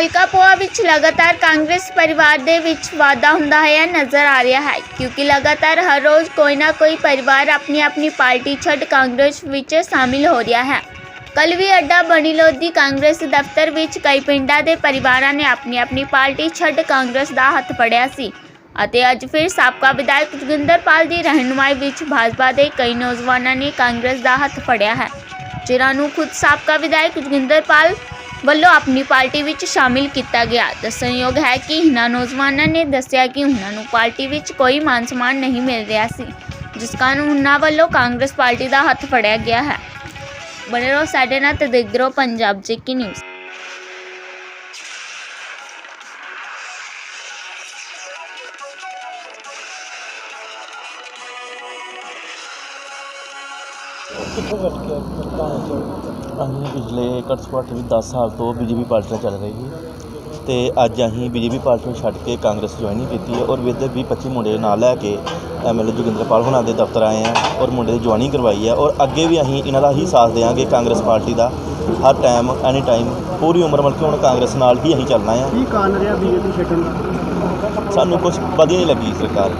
ਹਲਕਾ ਪੋਆ ਵਿੱਚ ਲਗਾਤਾਰ ਕਾਂਗਰਸ ਪਰਿਵਾਰ ਦੇ ਵਿੱਚ ਵਾਧਾ ਹੁੰਦਾ ਹੋਇਆ ਨਜ਼ਰ ਆ ਰਿਹਾ ਹੈ, ਕਿਉਂਕਿ ਲਗਾਤਾਰ ਹਰ ਰੋਜ਼ ਕੋਈ ਨਾ ਕੋਈ ਪਰਿਵਾਰ ਆਪਣੀ ਆਪਣੀ ਪਾਰਟੀ ਛੱਡ ਕਾਂਗਰਸ ਵਿੱਚ ਸ਼ਾਮਿਲ ਹੋ ਰਿਹਾ ਹੈ। ਕੱਲ ਵੀ ਅੱਡਾ ਬਣੀ ਲੋਧੀ ਕਾਂਗਰਸ ਦਫ਼ਤਰ ਵਿੱਚ ਕਈ ਪਿੰਡਾਂ ਦੇ ਪਰਿਵਾਰਾਂ ਨੇ ਆਪਣੀ ਆਪਣੀ ਪਾਰਟੀ ਛੱਡ ਕਾਂਗਰਸ ਦਾ ਹੱਥ ਫੜਿਆ ਸੀ ਅਤੇ ਅੱਜ ਫਿਰ ਸਾਬਕਾ ਵਿਧਾਇਕ ਜੋਗਿੰਦਰਪਾਲ ਦੀ ਰਹਿਨੁਮਾਈ ਵਿੱਚ ਭਾਜਪਾ ਦੇ ਕਈ ਨੌਜਵਾਨਾਂ ਨੇ ਕਾਂਗਰਸ ਦਾ ਹੱਥ ਫੜਿਆ ਹੈ। ਜਿਨ੍ਹਾਂ ਨੂੰ ਖੁਦ ਸਾਬਕਾ ਵਿਧਾਇਕ ਜੋਗਿੰਦਰਪਾਲ ਵੱਲੋਂ ਆਪਣੀ ਪਾਰਟੀ ਵਿੱਚ ਸ਼ਾਮਿਲ ਕੀਤਾ ਗਿਆ। ਦੱਸਣਯੋਗ ਹੈ ਕਿ ਇਹਨਾਂ ਨੌਜਵਾਨਾਂ ਨੇ ਦੱਸਿਆ ਕਿ ਉਹਨਾਂ ਨੂੰ ਪਾਰਟੀ ਵਿੱਚ ਕੋਈ ਮਾਨ ਸਨਮਾਨ ਨਹੀਂ ਮਿਲ ਰਿਹਾ ਸੀ, ਜਿਸ ਕਾਰਨ ਉਹਨਾਂ ਵੱਲੋਂ ਕਾਂਗਰਸ ਪਾਰਟੀ ਦਾ ਹੱਥ ਫੜਿਆ ਗਿਆ ਹੈ। ਬਣੇ ਰਹੋ ਸਾਡੇ ਨਾਲ ਤੇ ਦੇਖਦੇ ਰਹੋ ਪੰਜਾਬ ਜੇਕੀ ਨਿਊਜ਼ ਕਿੱਥੋਂ ਅਸੀਂ ਪਿਛਲੇ ਘੱਟ ਤੋਂ ਘੱਟ ਵੀ 10 ਸਾਲ ਤੋਂ ਬੀਜੇਪੀ ਪਾਰਟੀ ਨਾਲ ਚੱਲ ਰਹੀ ਸੀ। ਤੇ ਅੱਜ ਅਸੀਂ ਬੀਜੇਪੀ ਪਾਰਟੀ ਨੂੰ ਛੱਡ ਕੇ ਕਾਂਗਰਸ ਜੁਆਇਨਿੰਗ ਕੀਤੀ ਹੈ ਔਰ ਵਿਦ 20 25 ਮੁੰਡੇ ਨਾਲ ਲੈ ਕੇ ਐਮਐਲਏ ਜੋਗਿੰਦਰਪਾਲ ਹੁਣਾਂ ਦੇ ਦਫ਼ਤਰ ਆਏ ਆ ਔਰ ਮੁੰਡੇ ਦੀ ਜੁਆਇਨਿੰਗ ਕਰਵਾਈ ਹੈ ਔਰ ਅੱਗੇ ਵੀ ਅਸੀਂ ਇਹਨਾਂ ਦਾ ਹੀ ਸਾਥ ਦੇਵਾਂਗੇ ਕਾਂਗਰਸ ਪਾਰਟੀ ਦਾ। ਹਰ ਟਾਈਮ ਐਨੀ ਟਾਈਮ ਪੂਰੀ ਉਮਰ ਮਤਲਬ ਕਿ ਹੁਣ ਕਾਂਗਰਸ ਨਾਲ ਹੀ ਅਸੀਂ ਚੱਲਣਾ ਆ ਕੀ ਕਾਰਨ ਰਿਹਾ ਬੀਜੇਪੀ ਛੱਡਣ ਦਾ? ਸਾਨੂੰ ਕੁਝ ਵਧੀਆ ਨਹੀਂ ਲੱਗੀ ਸਰਕਾਰ।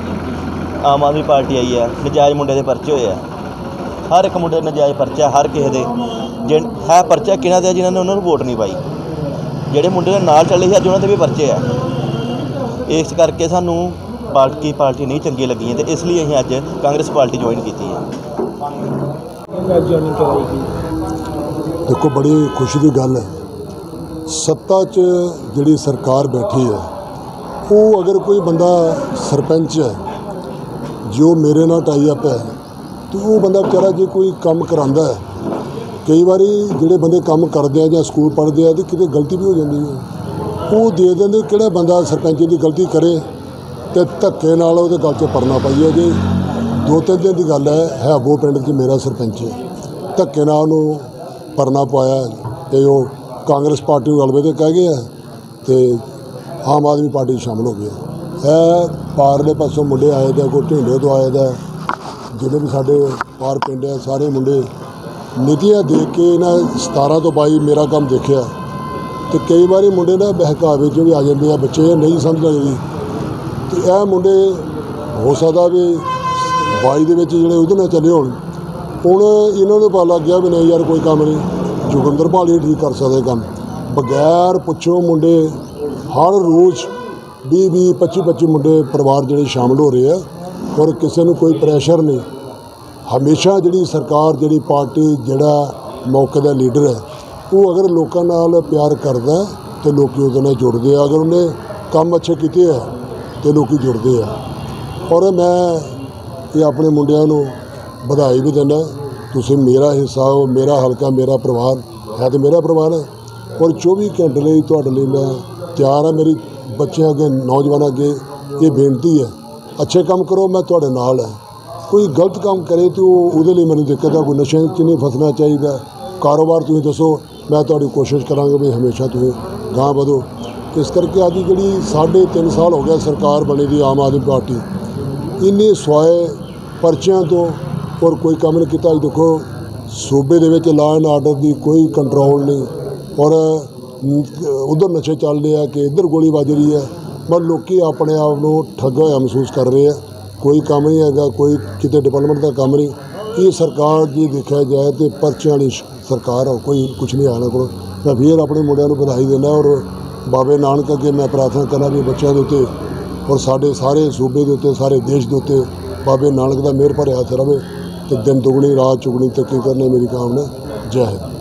ਆਮ ਆਦਮੀ ਪਾਰਟੀ ਆਈ ਹੈ ਨਜਾਇਜ਼ ਮੁੰਡੇ ਦੇ ਪਰਚੇ ਹੋਏ ਆ। ਹਰ ਇੱਕ ਮੁੰਡੇ ਦਾ ਨਜਾਇਜ਼ ਪਰਚਾ, ਹਰ ਕਿਸੇ ਦੇ। ਜਿਨ ਹੈ ਪਰਚਾ ਕਿਹਨਾਂ ਦੇ, ਜਿਨ੍ਹਾਂ ਨੇ ਉਹਨਾਂ ਨੂੰ ਵੋਟ ਨਹੀਂ ਪਾਈ। ਜਿਹੜੇ ਮੁੰਡੇ ਦੇ ਨਾਲ ਚੱਲੇ ਸੀ, ਅੱਜ ਉਹਨਾਂ ਦੇ ਵੀ ਪਰਚੇ ਆ। ਇਸ ਕਰਕੇ ਸਾਨੂੰ ਪਾਰਟੀ ਪਾਰਟੀ ਨਹੀਂ ਚੰਗੀ ਲੱਗੀ ਤੇ ਇਸ ਲਈ ਅਸੀਂ ਅੱਜ ਕਾਂਗਰਸ ਪਾਰਟੀ ਜੁਆਇਨ ਕੀਤੀ ਹੈ। ਦੇਖੋ, ਬੜੀ ਖੁਸ਼ੀ ਦੀ ਗੱਲ ਹੈ। ਸੱਤਾ 'ਚ ਜਿਹੜੀ ਸਰਕਾਰ ਬੈਠੀ ਹੈ, ਉਹ ਅਗਰ ਕੋਈ ਬੰਦਾ ਸਰਪੰਚ ਹੈ, ਜੋ ਮੇਰੇ ਨਾਲ ਟਾਈ ਅਪ ਹੈ ਤੇ ਉਹ ਬੰਦਾ ਵਿਚਾਰਾ ਜੇ ਕੋਈ ਕੰਮ ਕਰਾਂਦਾ ਹੈ, ਕਈ ਵਾਰੀ ਜਿਹੜੇ ਬੰਦੇ ਕੰਮ ਕਰਦੇ ਆ ਜਾਂ ਸਕੂਲ ਪੜ੍ਹਦੇ ਆ ਤੇ ਕਿਤੇ ਗਲਤੀ ਵੀ ਹੋ ਜਾਂਦੀ ਹੈ। ਉਹ ਦੇ ਦਿੰਦੇ ਕਿਹੜਾ ਬੰਦਾ ਸਰਪੰਚ ਦੀ ਗਲਤੀ ਕਰੇ ਤੇ ਧੱਕੇ ਨਾਲ ਉਹਦੇ ਗੱਲ 'ਚ ਪਰਨਾ ਪਾਈਏ ਜੇ। ਦੋ ਤਿੰਨ ਦਿਨ ਦੀ ਗੱਲ ਹੈ ਹੈਬੋ ਪਿੰਡ 'ਚ ਮੇਰਾ ਸਰਪੰਚ। ਹੈ ਧੱਕੇ ਨਾਲ ਉਹਨੂੰ ਪਰਨਾ ਪਾਇਆ ਤੇ ਉਹ ਕਾਂਗਰਸ ਪਾਰਟੀ ਨੂੰ ਰਲਵੇ ਤੇ ਕਹਿ ਗਿਆ ਆ ਤੇ ਆਮ ਆਦਮੀ ਪਾਰਟੀ 'ਚ ਸ਼ਾਮਲ ਹੋ ਗਿਆ। ਇਹ ਪਾਰਲੇ ਪਾਸੋਂ ਮੁੰਡੇ ਆਏ ਦਾ, ਕੋਈ ਢਿੰਡੇ ਤੋਂ ਆਏ ਦਾ ਜਿਹੜੇ ਵੀ ਸਾਡੇ ਪਾਰ ਪਿੰਡ ਆ ਸਾਰੇ ਮੁੰਡੇ ਨੀਤੀਆਂ ਦੇਖ ਕੇ ਇਹਨਾਂ 17 ਤੋਂ 22 ਮੇਰਾ ਕੰਮ ਦੇਖਿਆ ਤੇ ਕਈ ਵਾਰੀ ਮੁੰਡੇ ਨਾ ਬਹਿਕਾਵੇ 'ਚ ਵੀ ਆ ਜਾਂਦੇ ਆ, ਬੱਚੇ ਨਹੀਂ ਸਮਝ ਲੱਗਦੀ ਤੇ ਇਹ ਮੁੰਡੇ ਹੋ ਸਕਦਾ ਵੀ 22 ਦੇ ਵਿੱਚ ਜਿਹੜੇ ਉਹਦੇ ਨਾਲ ਚੱਲੇ ਹੋਣ। ਹੁਣ ਇਹਨਾਂ ਨੂੰ ਪਤਾ ਲੱਗ ਗਿਆ ਵੀ ਨਹੀਂ ਯਾਰ ਕੋਈ ਕੰਮ ਨਹੀਂ। ਜੋਗਿੰਦਰ ਭਾਲੀ ਠੀਕ ਕਰ ਸਕਦੇ ਕੰਮ। ਬਗੈਰ ਪੁੱਛੋ ਮੁੰਡੇ ਹਰ ਰੋਜ਼ 20 20 25 25 ਮੁੰਡੇ ਪਰਿਵਾਰ ਜਿਹੜੇ ਸ਼ਾਮਲ ਹੋ ਰਹੇ ਆ। ਔਰ ਕਿਸੇ ਨੂੰ ਕੋਈ ਪ੍ਰੈਸ਼ਰ ਨਹੀਂ। ਹਮੇਸ਼ਾ ਜਿਹੜੀ ਸਰਕਾਰ ਜਿਹੜੀ ਪਾਰਟੀ ਜਿਹੜਾ ਮੌਕੇ ਦਾ ਲੀਡਰ ਹੈ ਉਹ ਅਗਰ ਲੋਕਾਂ ਨਾਲ ਪਿਆਰ ਕਰਦਾ ਹੈ, ਤੇ ਲੋਕੀ ਉਹਦੇ ਨਾਲ ਜੁੜਦੇ ਆ। ਅਗਰ ਉਹਨੇ ਕੰਮ ਅੱਛੇ ਕੀਤੇ ਆ ਤੇ ਲੋਕੀ ਜੁੜਦੇ ਆ। ਔਰ ਮੈਂ ਇਹ ਆਪਣੇ ਮੁੰਡਿਆਂ ਨੂੰ ਵਧਾਈ ਵੀ ਦਿੰਦਾ ਤੁਸੀਂ ਮੇਰਾ ਹਿੱਸਾ ਹੋ ਮੇਰਾ ਹਲਕਾ ਮੇਰਾ ਪਰਿਵਾਰ ਹੈ ਤੇ ਮੇਰਾ ਪਰਿਵਾਰ ਹੈ। ਔਰ 24 ਘੰਟੇ ਲਈ ਤੁਹਾਡੇ ਲਈ ਮੈਂ ਤਿਆਰ ਹਾਂ। ਮੇਰੀ ਬੱਚਿਆਂ ਅੱਗੇ ਨੌਜਵਾਨਾਂ ਅੱਗੇ ਇਹ ਬੇਨਤੀ ਹੈ ਅੱਛੇ ਕੰਮ ਕਰੋ, ਮੈਂ ਤੁਹਾਡੇ ਨਾਲ ਹਾਂ। ਕੋਈ ਗਲਤ ਕੰਮ ਕਰੇ ਤੇ ਉਹ ਉਹਦੇ ਲਈ ਮੈਨੂੰ ਦਿੱਕਤ ਆ, ਕੋਈ ਨਸ਼ੇ 'ਚ ਨਹੀਂ ਫਸਣਾ ਚਾਹੀਦਾ। ਕਾਰੋਬਾਰ ਤੁਸੀਂ ਦੱਸੋ, ਮੈਂ ਤੁਹਾਡੀ ਕੋਸ਼ਿਸ਼ ਕਰਾਂਗਾ ਵੀ ਹਮੇਸ਼ਾ ਤੁਸੀਂ ਗਾਂਹ ਵਧੋ। ਇਸ ਕਰਕੇ ਅੱਜ ਜਿਹੜੀ ਸਾਢੇ ਤਿੰਨ ਸਾਲ ਹੋ ਗਿਆ ਸਰਕਾਰ ਬਣੀ ਦੀ ਆਮ ਆਦਮੀ ਪਾਰਟੀ, ਇੰਨੇ ਸਵਾਏ ਪਰਚਿਆਂ ਤੋਂ ਔਰ ਕੋਈ ਕੰਮ ਨਹੀਂ ਕੀਤਾ। ਅੱਜ ਦੇਖੋ, ਸੂਬੇ ਦੇ ਵਿੱਚ ਲਾਅ ਐਂਡ ਆਰਡਰ ਦੀ ਕੋਈ ਕੰਟਰੋਲ ਨਹੀਂ ਔਰ ਉਧਰ ਨਸ਼ੇ ਚੱਲ ਰਿਹਾ ਕਿ ਇੱਧਰ ਗੋਲੀ ਵੱਜ ਰਹੀ ਹੈ। ਪਰ ਲੋਕੀ ਆਪਣੇ ਆਪ ਨੂੰ ਠੱਗਾ ਹੋਇਆ ਮਹਿਸੂਸ ਕਰ ਰਹੇ ਆ। ਕੋਈ ਕੰਮ ਨਹੀਂ ਹੈਗਾ, ਕੋਈ ਕਿਤੇ ਡਿਵੈਲਪਮੈਂਟ ਦਾ ਕੰਮ ਨਹੀਂ। ਇਹ ਸਰਕਾਰ ਜੀ ਦੇਖਿਆ ਜਾਏ ਤੇ ਪਰਚਿਆਂ ਵਾਲੀ ਸਰਕਾਰ ਆ, ਕੋਈ ਕੁਝ ਨਹੀਂ ਆਣਾ ਕੋਲ। ਮੈਂ ਫਿਰ ਆਪਣੇ ਮੁੰਡਿਆਂ ਨੂੰ ਵਧਾਈ ਦਿੰਦਾ ਔਰ ਬਾਬੇ ਨਾਨਕ ਅੱਗੇ ਮੈਂ ਪ੍ਰਾਰਥਨਾ ਕਰਾਂ ਵੀ ਬੱਚਿਆਂ ਦੇ ਉੱਤੇ ਔਰ ਸਾਡੇ ਸਾਰੇ ਸੂਬੇ ਦੇ ਉੱਤੇ, ਸਾਰੇ ਦੇਸ਼ ਦੇ ਉੱਤੇ ਬਾਬੇ ਨਾਨਕ ਦਾ ਮਿਹਰ ਭਰਿਆ ਹੱਥ ਰਵੇ ਤੇ ਦਿਨ ਦੁਗਣੀ, ਰਾਤ ਚੁਗਣੀ ਤਰੱਕੀ ਕਰਨੇ ਮੇਰੀ ਕਾਮਨਾ। ਜੈ ਹਿੰਦ।